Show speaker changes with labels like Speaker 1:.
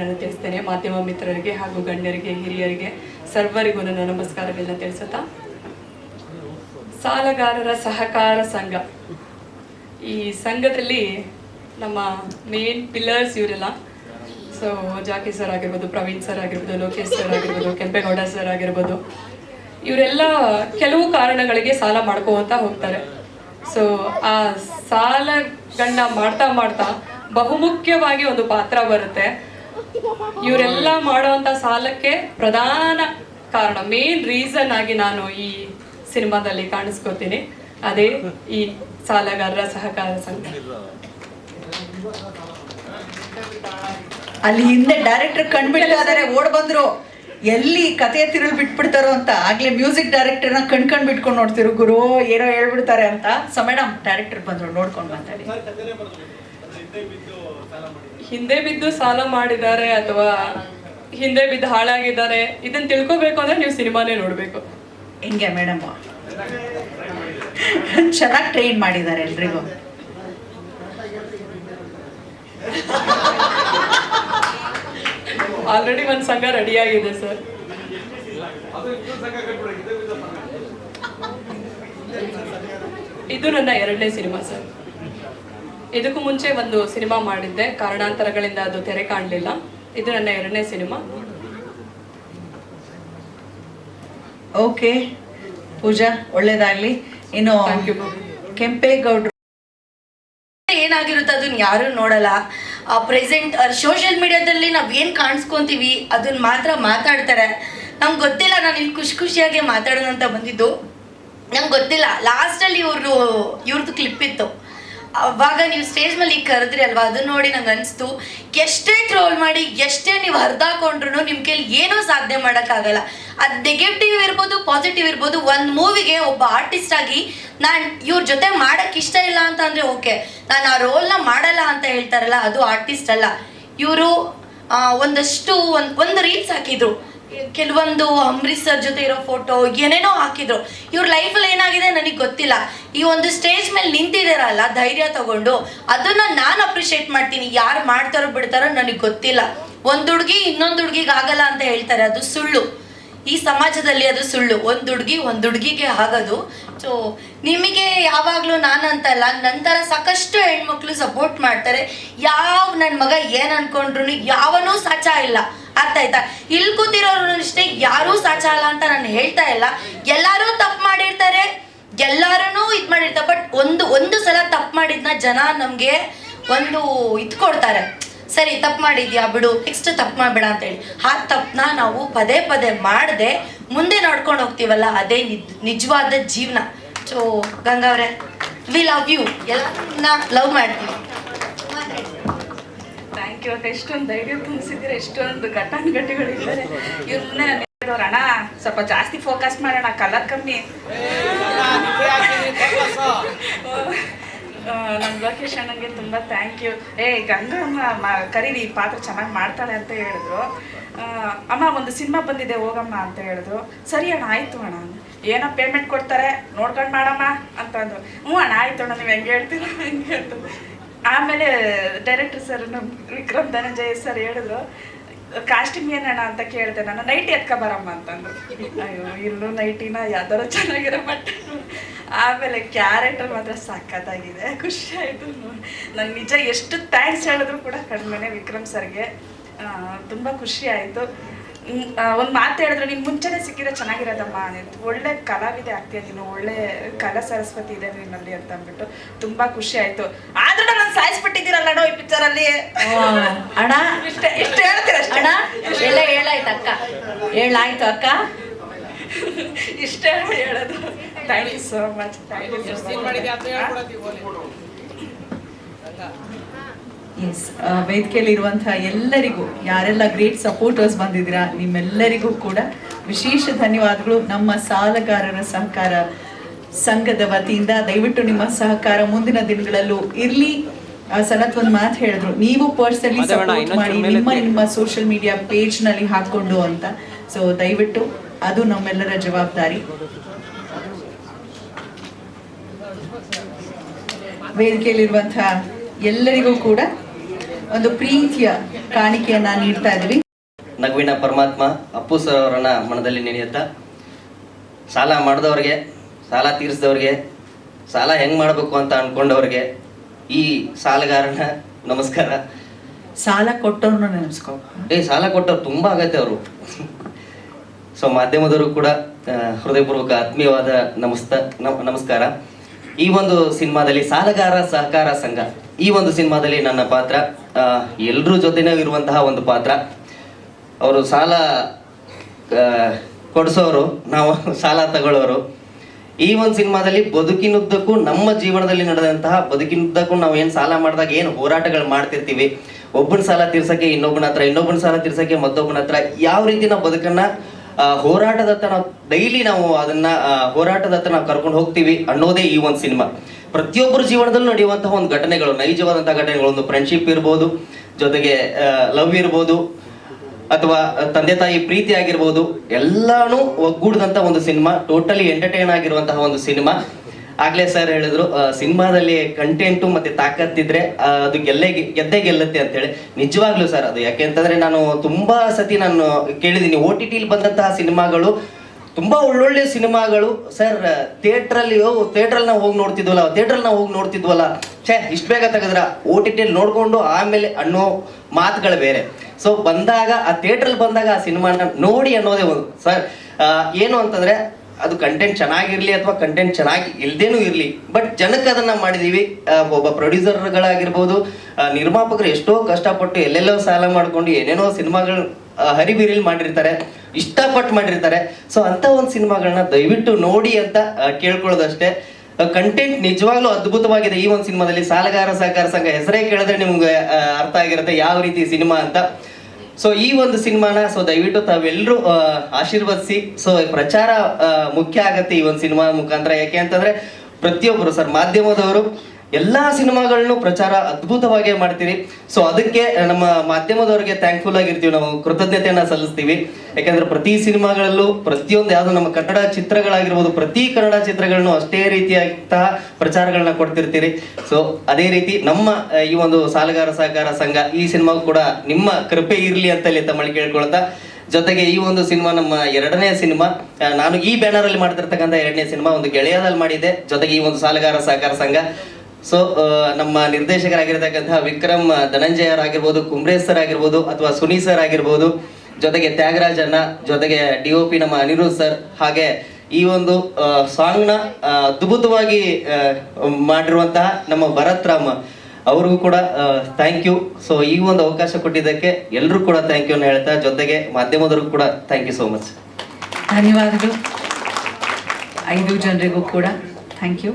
Speaker 1: ನಾನು ತಿಳಿಸ್ತೇನೆ. ಮಾಧ್ಯಮ ಮಿತ್ರರಿಗೆ ಹಾಗೂ ಗಣ್ಯರಿಗೆ, ಹಿರಿಯರಿಗೆ ಸರ್ವರಿಗೂ ನನ್ನ ನಮಸ್ಕಾರಗಳನ್ನ ತಿಳಿಸುತ್ತಾ. ಸಾಲಗಾರರ ಸಹಕಾರ ಸಂಘ. ಈ ಸಂಘದಲ್ಲಿ ನಮ್ಮ ಮೇನ್ ಪಿಲ್ಲರ್ಸ್ ಇವರೆಲ್ಲ. ಸೊ ಜಾಕಿ ಸರ್ ಆಗಿರ್ಬೋದು, ಪ್ರವೀಣ್ ಸರ್ ಆಗಿರ್ಬೋದು, ಲೋಕೇಶ್ ಸರ್ ಆಗಿರ್ಬೋದು, ಕೆಂಪೇಗೌಡ ಸರ್ ಆಗಿರ್ಬೋದು. ಇವರೆಲ್ಲ ಕೆಲವು ಕಾರಣಗಳಿಗೆ ಸಾಲ ಮಾಡ್ಕೋತ ಹೋಗ್ತಾರೆ. ಸೊ ಆ ಸಾಲಗಳನ್ನ ಮಾಡ್ತಾ ಮಾಡ್ತಾ ಬಹುಮುಖ್ಯವಾಗಿ ಒಂದು ಪಾತ್ರ ಬರುತ್ತೆ. ಇವರೆಲ್ಲ ಮಾಡುವಂತ ಸಾಲಕ್ಕೆ ಪ್ರಧಾನ ಕಾರಣ ಮೇನ್ ರೀಸನ್ ಆಗಿ ನಾನು ಈ ಸಿನಿಮಾದಲ್ಲಿ ಕಾಣಿಸ್ಕೋತೀನಿ. ಅದೇ ಈ ಸಾಲಗಾರರ ಸಹಕಾರ ಸಂಘ.
Speaker 2: ಅಲ್ಲಿ ಹಿಂದೆ ಡೈರೆಕ್ಟರ್ ಕಂಡ್ಬಿಡ್ತಾರೆ ಓಡ್ ಬಂದ್ರು. ಎಲ್ಲಿ ಕತೆ ತಿರುಳು ಬಿಟ್ಬಿಡ್ತಾರೋ ಅಂತ. ಆಗ್ಲೇ ಮ್ಯೂಸಿಕ್ ಡೈರೆಕ್ಟರ್ನ ಕಣ್ಕಂಡ್ ಬಿಟ್ಕೊಂಡು ನೋಡ್ತಿರು. ಗುರು, ಏನೋ ಹೇಳ್ಬಿಡ್ತಾರೆ ಅಂತ. ಸೊ ಮೇಡಮ್ ಡೈರೆಕ್ಟರ್ ಬಂದ್ರು, ನೋಡ್ಕೊಂಡು ಮಾತಾಡಿ.
Speaker 1: ಹಿಂದೆ ಬಿದ್ದು ಸಾಲ ಮಾಡಿದ್ದಾರೆ. ಅಥವಾ ಹಿಂದೆ ಬಿದ್ದು ಹಾಳಾಗಿದ್ದಾರೆ ಇದನ್ನ ತಿಳ್ಕೊಬೇಕು ಅಂದ್ರೆ ನೀವು ಸಿನಿಮಾನೇ ನೋಡ್ಬೇಕು.
Speaker 2: ಹಿಂಗೆ ಮೇಡಮ್ ಚೆನ್ನಾಗಿ ಟ್ರೈನ್ ಮಾಡಿದ್ದಾರೆ ಎಲ್ರಿಗೂ.
Speaker 1: ಆಲ್ರೆಡಿ ಒಂದು ಸಂಘ ರೆಡಿ ಆಗಿದೆ ಸರ್ ಇದು ನನ್ನ ಎರಡನೇ ಸಿನಿಮಾ ಸರ್ ಇದಕ್ಕೂ ಮುಂಚೆ ಒಂದು ಸಿನಿಮಾ ಮಾಡಿದ್ದೆ. ಕಾರಣಾಂತರಗಳಿಂದ ಅದು ತೆರೆ ಕಾಣಲಿಲ್ಲ. ಇದು ನನ್ನ ಎರಡನೇ ಸಿನಿಮಾ.
Speaker 2: ಓಕೆ. ಪೂಜಾ ಒಳ್ಳೇದಾಗ್ಲಿ. ಇನ್ನು ಕೆಂಪೇಗೌಡ್ರು
Speaker 3: ಏನಾಗಿರುತ್ತೆ ಅದನ್ನ ಯಾರು ನೋಡಲ್ಲ. ಪ್ರೆಸೆಂಟ್ ಸೋಷಿಯಲ್ ಮೀಡಿಯಾದಲ್ಲಿ ನಾವ್ ಏನ್ ಕಾಣಿಸ್ಕೊಂತೀವಿ ಅದನ್ನ ಮಾತ್ರ ಮಾತಾಡ್ತಾರೆ. ನಮ್ಗೆ ಗೊತ್ತಿಲ್ಲ ನಾನು ಇಲ್ಲಿ ಖುಷಿ ಖುಷಿಯಾಗಿ ಮಾತಾಡೋಣ ಅಂತ ಬಂದಿದ್ದು. ನಂಗೆ ಗೊತ್ತಿಲ್ಲ. ಲಾಸ್ಟಲ್ಲಿ ಇವ್ರದ್ದು ಇವ್ರದ್ದು ಕ್ಲಿಪ್ ಇತ್ತು. ಅವಾಗ ನೀವು ಸ್ಟೇಜ್ ಮೇಲೆ ಕರೆದ್ರಿ ಅಲ್ವಾ? ಅದನ್ನ ನೋಡಿ ನಂಗೆ ಅನಿಸ್ತು. ಎಷ್ಟೇ ಟ್ರೋಲ್ ಮಾಡಿ, ಎಷ್ಟೇ ನೀವು ಹರಿದಾಕೊಂಡ್ರು ನಿಮ್ಮ ಕೈಲಿ ಏನೂ ಸಾಧನೆ ಮಾಡೋಕ್ಕಾಗಲ್ಲ. ಅದು ನೆಗೆಟಿವ್ ಇರ್ಬೋದು ಪಾಸಿಟಿವ್ ಇರ್ಬೋದು, ಒಂದು ಮೂವಿಗೆ ಒಬ್ಬ ಆರ್ಟಿಸ್ಟ್ ಆಗಿ ನಾನು ಇವ್ರ ಜೊತೆ ಮಾಡಕ್ಕೆ ಇಷ್ಟ ಇಲ್ಲ ಅಂತ ಅಂದರೆ ಓಕೆ. ನಾನು ಆ ರೋಲ್ನ ಮಾಡಲ್ಲ ಅಂತ ಹೇಳ್ತಾರಲ್ಲ, ಅದು ಆರ್ಟಿಸ್ಟ್ ಅಲ್ಲ. ಇವರು ಒಂದಷ್ಟು, ಒಂದು ಒಂದು ರೀಲ್ಸ್ ಹಾಕಿದ್ರು. ಕೆಲವೊಂದು ಅಂಬರೀಶ್ ಸರ್ ಜೊತೆ ಇರೋ ಫೋಟೋ ಏನೇನೋ ಹಾಕಿದ್ರು. ಇವ್ರ ಲೈಫಲ್ಲಿ ಏನಾಗಿದೆ ನನಗೆ ಗೊತ್ತಿಲ್ಲ. ಈ ಒಂದು ಸ್ಟೇಜ್ ಮೇಲೆ ನಿಂತಿದಾರಲ್ಲ ಧೈರ್ಯ ತಗೊಂಡು, ಅದನ್ನ ನಾನು ಅಪ್ರಿಷಿಯೇಟ್ ಮಾಡ್ತೀನಿ. ಯಾರು ಮಾಡ್ತಾರೋ ಬಿಡ್ತಾರೋ ನನಗೆ ಗೊತ್ತಿಲ್ಲ. ಒಂದು ಹುಡುಗಿ ಇನ್ನೊಂದು ಹುಡುಗಿಗೆ ಆಗಲ್ಲ ಅಂತ ಹೇಳ್ತಾರೆ, ಅದು ಸುಳ್ಳು. ಈ ಸಮಾಜದಲ್ಲಿ ಅದು ಸುಳ್ಳು. ಒಂದು ಹುಡುಗಿ ಒಂದು ಹುಡುಗಿಗೆ ಆಗೋದು. ಸೊ ನಿಮಗೆ ಯಾವಾಗಲೂ ನಾನಂತಲ್ಲ ನಂತರ ಸಾಕಷ್ಟು ಹೆಣ್ಮಕ್ಳು ಸಪೋರ್ಟ್ ಮಾಡ್ತಾರೆ. ಯಾವ ನನ್ನ ಮಗ ಏನು ಅನ್ಕೊಂಡ್ರು ಯಾವನೂ ಸಾಚ ಇಲ್ಲ. ಅರ್ಥ ಆಯ್ತಾ? ಇಲ್ಲಿ ಕೂತಿರೋರು ಅಷ್ಟೇ ಯಾರೂ ಸಾಚ ಅಲ್ಲ ಅಂತ ನಾನು ಹೇಳ್ತಾ ಇಲ್ಲ. ಎಲ್ಲರೂ ತಪ್ಪು ಮಾಡಿರ್ತಾರೆ. ಎಲ್ಲರೂ ಇದು ಮಾಡಿರ್ತಾರೆ. ಬಟ್ ಒಂದು ಒಂದು ಸಲ ತಪ್ಪು ಮಾಡಿದ್ನ ಜನ ನಮಗೆ ಒಂದು ಇದು ಕೊಡ್ತಾರೆ. ಸರಿ ತಪ್ಪು ಮಾಡಿದ್ಯಾ? ಬಿಡು. ನೆಕ್ಸ್ಟ್ ತಪ್ಪು ಮಾಡಬೇಡ ಅಂತ ಹೇಳಿ ಆ ತಪ್ಪನ್ನ ನಾವು ಪದೇ ಪದೇ ಮಾಡದೆ ಮುಂದೆ ನೋಡ್ಕೊಂಡು ಹೋಗ್ತೀವಲ್ಲ ಅದೇ ನಿಜ್ ನಿಜವಾದ ಜೀವನ. ಸೊ ಗಂಗಾವ್ರೆ ವಿ ಲವ್ ಯು ಎಲ್ಲ ಲವ್ ಮಾಡ್ತೀವಿ.
Speaker 4: ಥ್ಯಾಂಕ್ ಯು ಎಷ್ಟೊಂದು ಧೈರ್ಯ ತುಂಬಿಸಿದ್ರೆ ಎಷ್ಟೊಂದು ಘಟಾನುಘಟಿಗಳಿದ್ದಾರೆ ಇವ್ರ ಮುಂದೆ ನಾನು ಅಣ್ಣ ಸ್ವಲ್ಪ ಜಾಸ್ತಿ ಫೋಕಸ್ ಮಾಡೋಣ. ಕಲರ್ ಕಮ್ಮಿ. ನಮ್ಮ ಲೋಕೇಶ್ ಅಣ್ಣಂಗೆ ತುಂಬ ಥ್ಯಾಂಕ್ ಯು ಏ ಗಂಗಮ್ಮ ಮ- ಕರೀರಿ, ಈ ಪಾತ್ರ ಚೆನ್ನಾಗಿ ಮಾಡ್ತಾಳೆ ಅಂತ ಹೇಳಿದ್ರು. ಅಮ್ಮ, ಒಂದು ಸಿನಿಮಾ ಬಂದಿದೆ, ಹೋಗಮ್ಮ ಅಂತ ಹೇಳಿದ್ರು. ಸರಿ ಅಣ್ಣ, ಆಯಿತು ಅಣ್ಣ. ಏನೋ ಪೇಮೆಂಟ್ ಕೊಡ್ತಾರೆ, ನೋಡ್ಕೊಂಡು ಮಾಡಮ್ಮ ಅಂತ ಅಂದ್ರು. ಹ್ಞೂ ಅಣ್ಣ, ಆಯಿತು ಅಣ್ಣ, ನೀವು ಹೆಂಗೆ ಹೇಳ್ತೀರ, ಹಂಗೆ ಹೇಳ್ತು ಆಮೇಲೆ director sir Vikram Dhananjaya sir ಹೇಳಿದ್ರು ಕಾಸ್ಟ್ಯೂಮ್ ಏನಣ್ಣ ಅಂತ ಕೇಳಿದೆ ನಾನು ನೈಟಿ ಎತ್ಕೊ ಬರಮ್ಮ ಅಂತಂದ್ರು ಅಯ್ಯೋ, ಇಲ್ಲೂ ನೈಟಿನ ಯಾವ್ದಾರು ಚೆನ್ನಾಗಿರೋ ಬಟ್ಟೆ ಆಮೇಲೆ ಕ್ಯಾರೆಕ್ಟರ್ ಮಾತ್ರ ಸಖತ್ತಾಗಿದೆ. ಖುಷಿ ಆಯಿತು. ನಾನು ನಿಜ ಎಷ್ಟು ಥ್ಯಾಂಕ್ಸ್ ಹೇಳಿದ್ರು ಕೂಡ ಕಡಿಮೆನೆ ವಿಕ್ರಮ್ ಸರ್ಗೆ. ತುಂಬ ಖುಷಿ ಆಯಿತು. ಒಂದು ಮಾತು ಹೇಳಿದ್ರು ನಿನ್ ಮುಂಚೆನೆ ಸಿಕ್ಕಿದ್ರೆ ಚೆನ್ನಾಗಿರೋದಮ್ಮ ನೀನು ಒಳ್ಳೆ ಕಲಾವಿದೆ ಆಗ್ತೀಯ ನೀನು. ಒಳ್ಳೆ ಕಲಾ ಸರಸ್ವತಿ ಇದೆ ನಿನ್ನಲ್ಲಿ ಅಂತ ಅಂದ್ಬಿಟ್ಟು ತುಂಬಾ ಖುಷಿ ಆಯ್ತು. ಆದ್ರೂ ನಾನು ಸಾಯಿಸ್ಬಿಟ್ಟಿದ್ದೀರಲ್ಲ ನೋ ಈ ಪಿಕ್ಚರಲ್ಲಿ
Speaker 2: ಅಣ್ಣ.
Speaker 4: ಇಷ್ಟ ಇಷ್ಟ ಹೇಳ್ತೀರ
Speaker 2: ಅಣ್ಣ ಎಲ್ಲ ಹೇಳಾಯ್ತು ಅಕ್ಕ. ಹೇಳಾಯ್ತು ಅಕ್ಕ.
Speaker 4: ಇಷ್ಟೇ ಹೇಳೋದು. ಥ್ಯಾಂಕ್ ಯು ಸೋ ಮಚ್
Speaker 2: ಎಸ್ ವೇದಿಕೆಯಲ್ಲಿ ಇರುವಂತಹ ಎಲ್ಲರಿಗೂ ಯಾರೆಲ್ಲ ಗ್ರೇಟ್ ಸಪೋರ್ಟರ್ಸ್ ಬಂದಿದ್ದೀರಾ ನಿಮ್ಮೆಲ್ಲರಿಗೂ ಕೂಡ ವಿಶೇಷ ಧನ್ಯವಾದಗಳು. ನಮ್ಮ ಸಾಲಗಾರರ ಸಹಕಾರ ಸಂಘದ ವತಿಯಿಂದ ದಯವಿಟ್ಟು ನಿಮ್ಮ ಸಹಕಾರ ಮುಂದಿನ ದಿನಗಳಲ್ಲೂ ಇರ್ಲಿ. ಆ, ಸನತ್ ಒಂದು ಮಾತು ಹೇಳಿದ್ರು ನೀವು ಪರ್ಸನಲಿ ಸಪೋರ್ಟ್ ಮಾಡಿ ನಿಮ್ಮ ನಿಮ್ಮ ಸೋಷಿಯಲ್ ಮೀಡಿಯಾ ಪೇಜ್ನಲ್ಲಿ ಹಾಕೊಂಡು ಅಂತ. ಸೊ ದಯವಿಟ್ಟು ಅದು ನಮ್ಮೆಲ್ಲರ ಜವಾಬ್ದಾರಿ. ವೇದಿಕೆಯಲ್ಲಿರುವಂತಹ ಎಲ್ಲರಿಗೂ ಕೂಡ ಒಂದು ಪ್ರೀತಿಯ ಕಾಣಿಕೆಯನ್ನ ನೀಡ್ತಾ ಇದ್ವಿ
Speaker 5: ನಗುವಿನ ಪರಮಾತ್ಮ ಅಪ್ಪು ಸರ್ ಅವರನ್ನ ಮನದಲ್ಲಿ ನೆನೆಯುತ್ತಾ ಸಾಲ ಮಾಡಿದವ್ರಿಗೆ ಸಾಲ ತೀರಿಸಿದವ್ರಿಗೆ ಸಾಲ ಹೆಂಗ್ ಮಾಡಬೇಕು ಅಂತ ಅನ್ಕೊಂಡವ್ರಿಗೆ ಈ ಸಾಲಗಾರನ ನಮಸ್ಕಾರ.
Speaker 2: ಸಾಲ ಕೊಟ್ಟವ್ರ ನೆನೆಸ್ಕೊ.
Speaker 5: ಏ ಸಾಲ ಕೊಟ್ಟವ್ರು ತುಂಬಾ ಆಗತ್ತೆ ಅವರು. ಸೊ ಮಾಧ್ಯಮದವರು ಕೂಡ ಹೃದಯಪೂರ್ವಕ ಆತ್ಮೀಯವಾದ ನಮಸ್ತ ನಮಸ್ಕಾರ. ಈ ಒಂದು ಸಿನಿಮಾದಲ್ಲಿ ಸಾಲಗಾರ ಸಹಕಾರ ಸಂಘ, ಈ ಒಂದು ಸಿನಿಮಾದಲ್ಲಿ ನನ್ನ ಪಾತ್ರ ಎಲ್ಲರ ಜೊತೆನೂ ಇರುವಂತಹ ಒಂದು ಪಾತ್ರ. ಅವರು ಸಾಲ ಕೊಡಿಸೋರು, ನಾವು ಸಾಲ ತಗೊಳ್ಳೋರು. ಈ ಒಂದು ಸಿನಿಮಾದಲ್ಲಿ ಬದುಕಿನುದ್ದಕ್ಕೂ, ನಮ್ಮ ಜೀವನದಲ್ಲಿ ನಡೆದಂತಹ ಬದುಕಿನುದ್ದಕ್ಕೂ ನಾವು ಏನು ಸಾಲ ಮಾಡಿದಾಗ ಏನು ಹೋರಾಟಗಳು ಮಾಡ್ತಿರ್ತೀವಿ. ಒಬ್ಬನ ಸಾಲ ತೀರ್ಸಕ್ಕೆ ಇನ್ನೊಬ್ಬನ ಹತ್ರ, ಇನ್ನೊಬ್ಬನ ಸಾಲ ತೀರ್ಸಕ್ಕೆ ಮತ್ತೊಬ್ಬನ ಹತ್ರ, ಯಾವ ರೀತಿ ನಾವು ಬದುಕನ್ನ ಹೋರಾಟದತ್ತ ನಾವು ಡೈಲಿ ನಾವು ಅದನ್ನ ಹೋರಾಟದತ್ತ ನಾವು ಕರ್ಕೊಂಡು ಹೋಗ್ತೀವಿ ಅನ್ನೋದೇ ಈ ಒಂದು ಸಿನಿಮಾ. ಪ್ರತಿಯೊಬ್ಬರ ಜೀವನದಲ್ಲೂ ನಡೆಯುವಂತಹ ಒಂದು ಘಟನೆಗಳು ನೈಜವಾದಂತಹ ಘಟನೆಗಳು, ಒಂದು ಫ್ರೆಂಡ್ಶಿಪ್ ಇರ್ಬೋದು, ಜೊತೆಗೆ ಲವ್ ಇರ್ಬೋದು, ಅಥವಾ ತಂದೆ ತಾಯಿ ಪ್ರೀತಿ ಆಗಿರ್ಬೋದು, ಎಲ್ಲಾನು ಒಗ್ಗೂಡಿದಂತ ಒಂದು ಸಿನಿಮಾ ಟೋಟಲಿ ಎಂಟರ್ಟೈನ್ ಆಗಿರುವಂತಹ ಒಂದು ಸಿನಿಮಾ. ಆಗ್ಲೇ ಸರ್ ಹೇಳಿದ್ರು ಸಿನಿಮಾದಲ್ಲಿ ಕಂಟೆಂಟು ಮತ್ತೆ ತಾಕತ್ತಿದ್ರೆ ಅದು ಗೆಲ್ಲೇ ಗೆದ್ದೇ ಗೆಲ್ಲುತ್ತೆ ಅಂತ ಹೇಳಿ ನಿಜವಾಗ್ಲೂ ಸರ್ ಅದು. ಯಾಕೆಂತಂದ್ರೆ ನಾನು ತುಂಬಾ ಸತಿ ನಾನು ಕೇಳಿದೀನಿ ಓ ಟಿ ಟಿಲಿ ಬಂದಂತಹ ಸಿನಿಮಾಗಳು, ತುಂಬಾ ಒಳ್ಳೊಳ್ಳೆ ಸಿನಿಮಾಗಳು. ಸರ್ ಥಿಯೇಟರ್ ಅಲ್ಲಿ ಥಿಯೇಟರ್ ನಾವು ಹೋಗಿ ನೋಡ್ತಿದ್ವಲ್ಲ ಥಿಯೇಟರ್ ನಾವು ಹೋಗಿ ನೋಡ್ತಿದ್ವಲ್ಲ, ಛೇ, ಇಷ್ಟು ಬೇಗ ತೆಗೆದ್ರ? ಓ ಟಿ ಟಿಯಲ್ಲಿ ನೋಡ್ಕೊಂಡು ಆಮೇಲೆ ಅನ್ನೋ ಮಾತುಗಳು ಬೇರೆ. ಸೊ ಬಂದಾಗ, ಆ ಥಿಯೇಟ್ರಲ್ಲಿ ಬಂದಾಗ ಆ ಸಿನಿಮಾನ ನೋಡಿ ಅನ್ನೋದೇ ಒಂದು. ಸರ್ ಏನು ಅಂತಂದ್ರೆ ಅದು ಕಂಟೆಂಟ್ ಚೆನ್ನಾಗಿರಲಿ ಅಥವಾ ಕಂಟೆಂಟ್ ಚೆನ್ನಾಗಿ ಇಲ್ದೇನೂ ಇರ್ಲಿ ಬಟ್ ಜನಕ್ಕೆ ಅದನ್ನ ಮಾಡಿದೀವಿ. ಒಬ್ಬ ಪ್ರೊಡ್ಯೂಸರ್ಗಳಾಗಿರ್ಬೋದು ನಿರ್ಮಾಪಕರು ಎಷ್ಟೋ ಕಷ್ಟಪಟ್ಟು ಎಲ್ಲೆಲ್ಲೋ ಸಾಲ ಮಾಡ್ಕೊಂಡು ಏನೇನೋ ಸಿನಿಮಾಗಳು ಹರಿಬಿರಿಲಿ ಮಾಡಿರ್ತಾರೆ, ಇಷ್ಟಪಟ್ಟು ಮಾಡಿರ್ತಾರೆ. ಸೊ ಅಂತ ಒಂದು ಸಿನಿಮಾಗಳನ್ನ ದಯವಿಟ್ಟು ನೋಡಿ ಅಂತ ಕೇಳ್ಕೊಳ್ಳೋದಷ್ಟೇ. ಕಂಟೆಂಟ್ ನಿಜವಾಗ್ಲೂ ಅದ್ಭುತವಾಗಿದೆ ಈ ಒಂದು ಸಿನಿಮಾದಲ್ಲಿ. ಸಾಲಗಾರ, ಸಹಕಾರ ಸಂಘ, ಹೆಸರೇ ಕೇಳಿದ್ರೆ ನಿಮ್ಗೆ ಅರ್ಥ ಆಗಿರುತ್ತೆ ಯಾವ ರೀತಿ ಸಿನಿಮಾ ಅಂತ. ಸೊ ಈ ಒಂದು ಸಿನಿಮಾನ ಸೊ ದಯವಿಟ್ಟು ತಾವೆಲ್ಲರೂ ಆಶೀರ್ವದಿಸಿ. ಸೊ ಪ್ರಚಾರ ಮುಖ್ಯ ಆಗತ್ತೆ ಈ ಒಂದು ಸಿನಿಮಾ ಮುಖಾಂತರ. ಯಾಕೆ ಅಂತಂದ್ರೆ ಪ್ರತಿಯೊಬ್ಬರು ಸರ್ ಮಾಧ್ಯಮದವರು ಎಲ್ಲಾ ಸಿನಿಮಾಗಳನ್ನು ಪ್ರಚಾರ ಅದ್ಭುತವಾಗಿ ಮಾಡ್ತೀರಿ. ಸೊ ಅದಕ್ಕೆ ನಮ್ಮ ಮಾಧ್ಯಮದವರಿಗೆ ಥ್ಯಾಂಕ್ಫುಲ್ ಆಗಿರ್ತೀವಿ. ನಾವು ಕೃತಜ್ಞತೆಯನ್ನ ಸಲ್ಲಿಸ್ತೀವಿ. ಯಾಕಂದ್ರೆ ಪ್ರತಿ ಸಿನಿಮಾಗಳಲ್ಲೂ ಪ್ರತಿಯೊಂದು ಯಾವ್ದು ನಮ್ಮ ಕನ್ನಡ ಚಿತ್ರಗಳಾಗಿರ್ಬೋದು, ಪ್ರತಿ ಕನ್ನಡ ಚಿತ್ರಗಳನ್ನು ಅಷ್ಟೇ ರೀತಿಯಾದಂತಹ ಪ್ರಚಾರಗಳನ್ನ ಕೊಡ್ತಿರ್ತೀರಿ. ಸೊ ಅದೇ ರೀತಿ ನಮ್ಮ ಈ ಒಂದು ಸಾಲಗಾರ ಸಹಕಾರ ಸಂಘ ಈ ಸಿನಿಮಾ ಕೂಡ ನಿಮ್ಮ ಕೃಪೆ ಇರ್ಲಿ ಅಂತಲ್ಲಿ ತಮ್ಮಲ್ಲಿ ಕೇಳ್ಕೊಳ್ತಾ, ಜೊತೆಗೆ ಈ ಒಂದು ಸಿನಿಮಾ ನಮ್ಮ ಎರಡನೇ ಸಿನಿಮಾ ನಾನು ಈ ಬ್ಯಾನರ್ ಅಲ್ಲಿ ಮಾಡ್ತಿರ್ತಕ್ಕಂಥ ಎರಡನೇ ಸಿನಿಮಾ ಒಂದು ಗೆಳೆಯದಲ್ಲಿ ಮಾಡಿದೆ ಜೊತೆಗೆ ಈ ಒಂದು ಸಾಲಗಾರ ಸಹಕಾರ ಸಂಘ ಸೊ ನಮ್ಮ ನಿರ್ದೇಶಕರಾಗಿರ್ತಕ್ಕಂತಹ ವಿಕ್ರಮ್ ಧನಂಜಯರಾಗಿರ್ಬೋದು ಕುಂಬ್ರೇಶ್ ಸರ್ ಆಗಿರ್ಬೋದು ಅಥವಾ ಸುನಿ ಸರ್ ಆಗಿರ್ಬೋದು ಜೊತೆಗೆ ತ್ಯಾಗರಾಜ್ ಅಣ್ಣ ಜೊತೆಗೆ ಡಿ ಒ ಪಿ ನಮ್ಮ ಅನಿರುದ್ ಸರ್ ಹಾಗೆ ಈ ಒಂದು ಸಾಂಗ್ನ ಅದ್ಭುತವಾಗಿ ಆ, ಮಾಡಿರುವಂತಹ ನಮ್ಮ ಭರತ್ ರಾಮ್ ಅವ್ರಿಗೂ ಕೂಡ ಥ್ಯಾಂಕ್ ಯು ಸೊ ಈ ಒಂದು ಅವಕಾಶ ಕೊಟ್ಟಿದ್ದಕ್ಕೆ ಎಲ್ಲರೂ ಕೂಡ ಥ್ಯಾಂಕ್ ಯು ಹೇಳ್ತಾ ಜೊತೆಗೆ ಮಾಧ್ಯಮದವ್ರಿಗೂ ಕೂಡ ಥ್ಯಾಂಕ್ ಯು ಸೋ ಮಚ್
Speaker 2: ಧನ್ಯವಾದಗಳು. ಐದು ಜನರಿಗೂ ಕೂಡ ಥ್ಯಾಂಕ್ ಯು